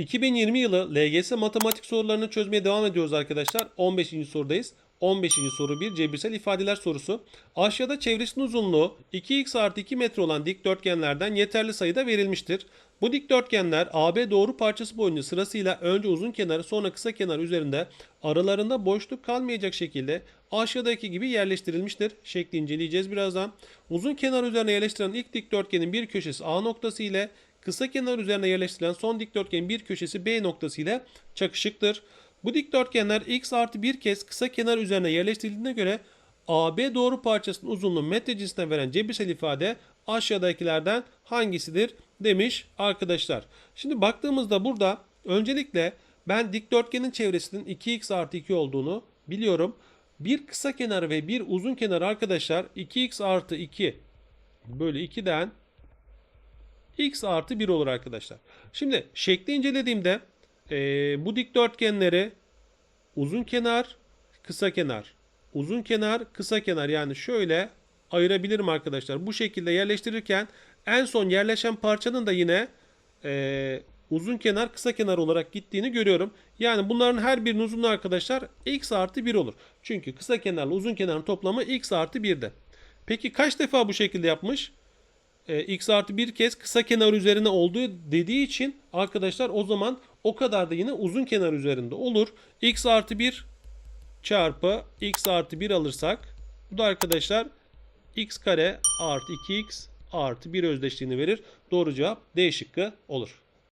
2020 yılı LGS matematik sorularını çözmeye devam ediyoruz arkadaşlar. 15. sorudayız. 15. soru bir cebirsel ifadeler sorusu. Aşağıda çevresinin uzunluğu 2x artı 2 metre olan dikdörtgenlerden yeterli sayıda verilmiştir. Bu dikdörtgenler AB doğru parçası boyunca sırasıyla önce uzun kenar sonra kısa kenar üzerinde aralarında boşluk kalmayacak şekilde aşağıdaki gibi yerleştirilmiştir. Şekli inceleyeceğiz birazdan. Uzun kenar üzerine yerleştirilen ilk dikdörtgenin bir köşesi A noktası ile kısa kenar üzerine yerleştirilen son dikdörtgenin bir köşesi B noktası ile çakışıktır. Bu dikdörtgenler x artı bir kez kısa kenar üzerine yerleştirildiğine göre AB doğru parçasının uzunluğu metre cinsinden veren cebirsel ifade aşağıdakilerden hangisidir demiş arkadaşlar. Şimdi baktığımızda burada öncelikle ben dikdörtgenin çevresinin 2x artı 2 olduğunu biliyorum. Bir kısa kenar ve bir uzun kenar arkadaşlar 2x artı 2 bölü 2'den x artı 1 olur arkadaşlar. Şimdi şekli incelediğimde eee, bu dikdörtgenleri uzun kenar, kısa kenar, uzun kenar, kısa kenar yani şöyle ayırabilirim arkadaşlar. Bu şekilde yerleştirirken en son yerleşen parçanın da yine eee, uzun kenar, kısa kenar olarak gittiğini görüyorum. Yani bunların her birinin uzunluğu arkadaşlar x artı 1 olur. Çünkü kısa kenarla uzun kenarın toplamı x artı 1'de. Peki kaç defa bu şekilde yapmış? E, x artı bir kez kısa kenar üzerine olduğu dediği için arkadaşlar o zaman o kadar da yine uzun kenar üzerinde olur. x artı 1 çarpı x artı 1 alırsak bu da arkadaşlar x kare artı 2x artı 1 özdeşliğini verir. Doğru cevap D şıkkı olur.